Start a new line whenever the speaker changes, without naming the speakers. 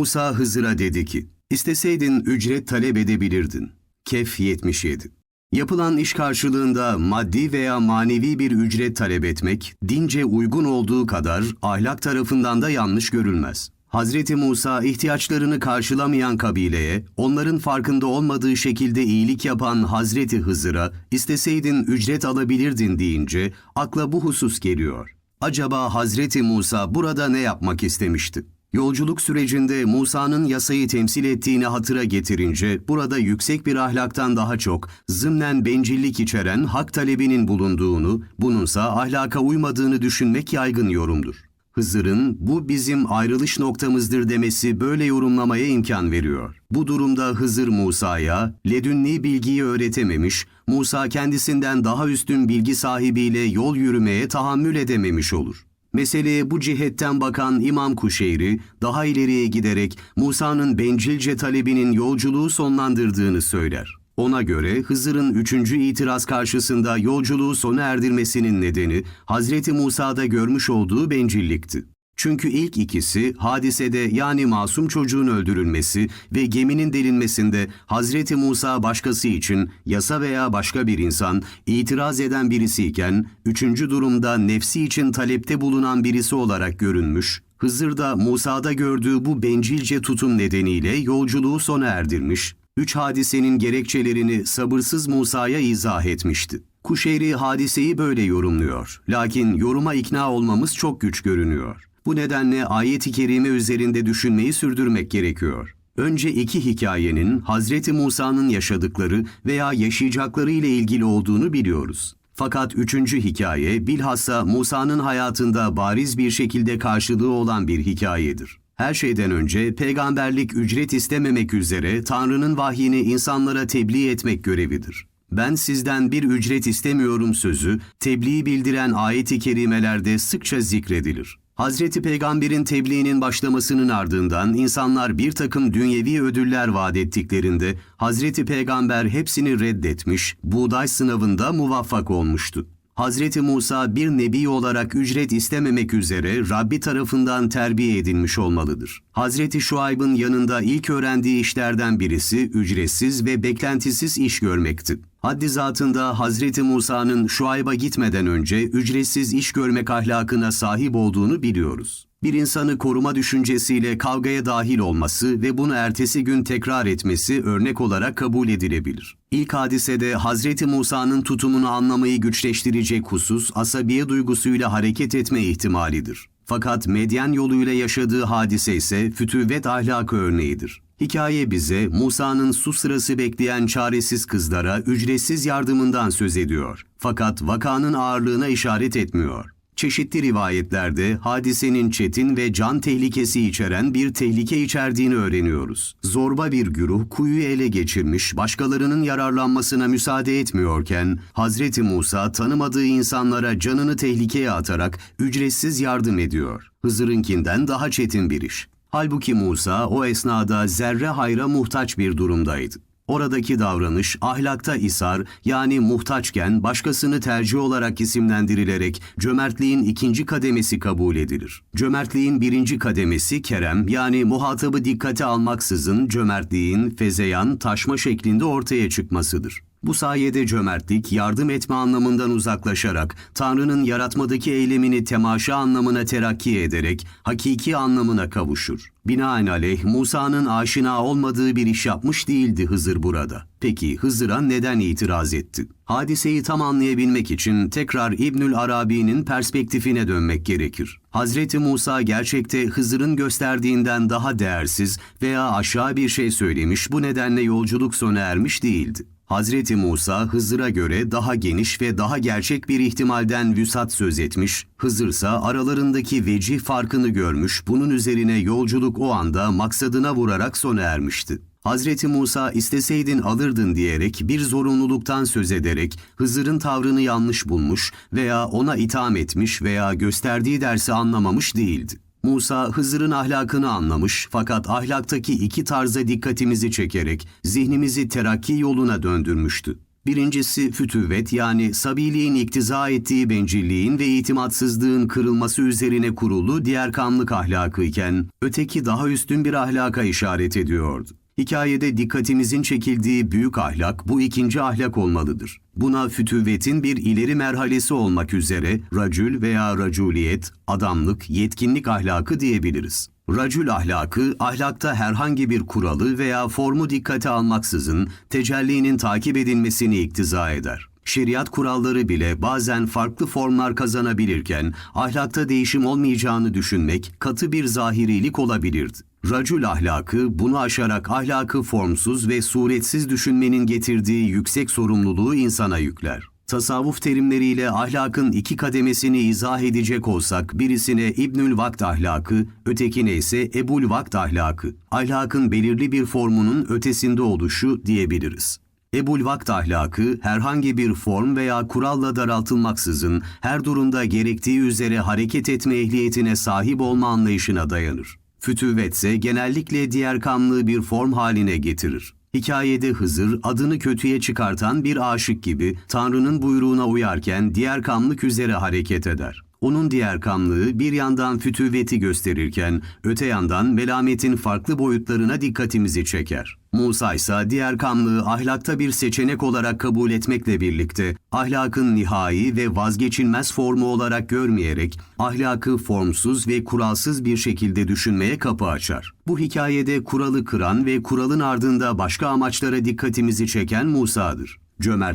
Musa Hızır'a dedi ki, İsteseydin ücret talep edebilirdin. Kehf 77 Yapılan iş karşılığında maddi veya manevi bir ücret talep etmek, dince uygun olduğu kadar ahlak tarafından da yanlış görülmez. Hazreti Musa ihtiyaçlarını karşılamayan kabileye, onların farkında olmadığı şekilde iyilik yapan Hazreti Hızır'a, isteseydin ücret alabilirdin deyince akla bu husus geliyor. Acaba Hazreti Musa burada ne yapmak istemişti? Yolculuk sürecinde Musa'nın yasayı temsil ettiğini hatıra getirince burada yüksek bir ahlaktan daha çok zımnen bencillik içeren hak talebinin bulunduğunu, bununsa ahlaka uymadığını düşünmek yaygın yorumdur. Hızır'ın bu bizim ayrılış noktamızdır demesi böyle yorumlamaya imkan veriyor. Bu durumda Hızır Musa'ya ledünni bilgiyi öğretememiş, Musa kendisinden daha üstün bilgi sahibiyle yol yürümeye tahammül edememiş olur. Meseleye bu cihetten bakan İmam Kuşeyri daha ileriye giderek Musa'nın bencilce talebinin yolculuğu sonlandırdığını söyler. Ona göre Hızır'ın üçüncü itiraz karşısında yolculuğu sona erdirmesinin nedeni Hazreti Musa'da görmüş olduğu bencillikti. Çünkü ilk ikisi hadisede yani masum çocuğun öldürülmesi ve geminin delinmesinde Hazreti Musa başkası için yasa veya başka bir insan itiraz eden birisiyken üçüncü durumda nefsi için talepte bulunan birisi olarak görünmüş, Hızır da Musa'da gördüğü bu bencilce tutum nedeniyle yolculuğu sona erdirmiş, üç hadisenin gerekçelerini sabırsız Musa'ya izah etmişti. Kuşeyri hadiseyi böyle yorumluyor. Lakin yoruma ikna olmamız çok güç görünüyor. Bu nedenle ayet-i kerime üzerinde düşünmeyi sürdürmek gerekiyor. Önce iki hikayenin Hazreti Musa'nın yaşadıkları veya yaşayacakları ile ilgili olduğunu biliyoruz. Fakat üçüncü hikaye bilhassa Musa'nın hayatında bariz bir şekilde karşılığı olan bir hikayedir. Her şeyden önce peygamberlik ücret istememek üzere Tanrı'nın vahyini insanlara tebliğ etmek görevidir. Ben sizden bir ücret istemiyorum sözü tebliği bildiren ayet-i kerimelerde sıkça zikredilir. Hazreti Peygamber'in tebliğinin başlamasının ardından insanlar bir takım dünyevi ödüller vaat ettiklerinde Hazreti Peygamber hepsini reddetmiş, buğday sınavında muvaffak olmuştu. Hazreti Musa bir nebi olarak ücret istememek üzere Rabbi tarafından terbiye edilmiş olmalıdır. Hazreti Şuayb'ın yanında ilk öğrendiği işlerden birisi ücretsiz ve beklentisiz iş görmekti. Haddi zatında Hazreti Musa'nın Şuayb'a gitmeden önce ücretsiz iş görmek ahlakına sahip olduğunu biliyoruz. Bir insanı koruma düşüncesiyle kavgaya dahil olması ve bunu ertesi gün tekrar etmesi örnek olarak kabul edilebilir. İlk hadisede Hazreti Musa'nın tutumunu anlamayı güçleştirecek husus asabiye duygusuyla hareket etme ihtimalidir. Fakat medyen yoluyla yaşadığı hadise ise fütüvvet ahlakı örneğidir. Hikaye bize Musa'nın su sırası bekleyen çaresiz kızlara ücretsiz yardımından söz ediyor. Fakat vakanın ağırlığına işaret etmiyor. Çeşitli rivayetlerde hadisenin çetin ve can tehlikesi içeren bir tehlike içerdiğini öğreniyoruz. Zorba bir güruh kuyuyu ele geçirmiş, başkalarının yararlanmasına müsaade etmiyorken Hazreti Musa tanımadığı insanlara canını tehlikeye atarak ücretsiz yardım ediyor. Hızır'ınkinden daha çetin bir iş. Halbuki Musa o esnada zerre hayra muhtaç bir durumdaydı. Oradaki davranış ahlakta isar yani muhtaçken başkasını tercih olarak isimlendirilerek cömertliğin ikinci kademesi kabul edilir. Cömertliğin birinci kademesi kerem yani muhatabı dikkate almaksızın cömertliğin fezeyan taşma şeklinde ortaya çıkmasıdır. Bu sayede cömertlik yardım etme anlamından uzaklaşarak Tanrı'nın yaratmadaki eylemini temaşa anlamına terakki ederek hakiki anlamına kavuşur. Binaenaleyh Musa'nın aşina olmadığı bir iş yapmış değildi Hızır burada. Peki Hızır'a neden itiraz etti? Hadiseyi tam anlayabilmek için tekrar İbnül Arabi'nin perspektifine dönmek gerekir. Hazreti Musa gerçekte Hızır'ın gösterdiğinden daha değersiz veya aşağı bir şey söylemiş bu nedenle yolculuk sona ermiş değildi. Hazreti Musa Hızır'a göre daha geniş ve daha gerçek bir ihtimalden vüsat söz etmiş, Hızır ise aralarındaki vecih farkını görmüş, bunun üzerine yolculuk o anda maksadına vurarak sona ermişti. Hazreti Musa isteseydin alırdın diyerek bir zorunluluktan söz ederek Hızır'ın tavrını yanlış bulmuş veya ona itham etmiş veya gösterdiği dersi anlamamış değildi. Musa Hızır'ın ahlakını anlamış fakat ahlaktaki iki tarza dikkatimizi çekerek zihnimizi terakki yoluna döndürmüştü. Birincisi fütüvvet yani sabiliğin iktiza ettiği bencilliğin ve itimatsızlığın kırılması üzerine kurulu diğer kamlık ahlakı iken öteki daha üstün bir ahlaka işaret ediyordu. Hikayede dikkatimizin çekildiği büyük ahlak bu ikinci ahlak olmalıdır. Buna fütüvvetin bir ileri merhalesi olmak üzere racül veya raculiyet, adamlık, yetkinlik ahlakı diyebiliriz. Racül ahlakı, ahlakta herhangi bir kuralı veya formu dikkate almaksızın tecellinin takip edilmesini iktiza eder. Şeriat kuralları bile bazen farklı formlar kazanabilirken ahlakta değişim olmayacağını düşünmek katı bir zahirilik olabilirdi. Racül ahlakı bunu aşarak ahlakı formsuz ve suretsiz düşünmenin getirdiği yüksek sorumluluğu insana yükler. Tasavvuf terimleriyle ahlakın iki kademesini izah edecek olsak birisine İbnül Vakt ahlakı, ötekine ise Ebul Vakt ahlakı, ahlakın belirli bir formunun ötesinde oluşu diyebiliriz. Ebul Vakt ahlakı herhangi bir form veya kuralla daraltılmaksızın her durumda gerektiği üzere hareket etme ehliyetine sahip olma anlayışına dayanır. Fütüvvet ise genellikle diğer kamlığı bir form haline getirir. Hikayede Hızır adını kötüye çıkartan bir aşık gibi Tanrı'nın buyruğuna uyarken diğer kamlık üzere hareket eder. Onun diğer kamlığı bir yandan fütüvveti gösterirken öte yandan melametin farklı boyutlarına dikkatimizi çeker. Musa ise diğer kamlığı ahlakta bir seçenek olarak kabul etmekle birlikte ahlakın nihai ve vazgeçilmez formu olarak görmeyerek ahlakı formsuz ve kuralsız bir şekilde düşünmeye kapı açar. Bu hikayede kuralı kıran ve kuralın ardında başka amaçlara dikkatimizi çeken Musa'dır. Cömert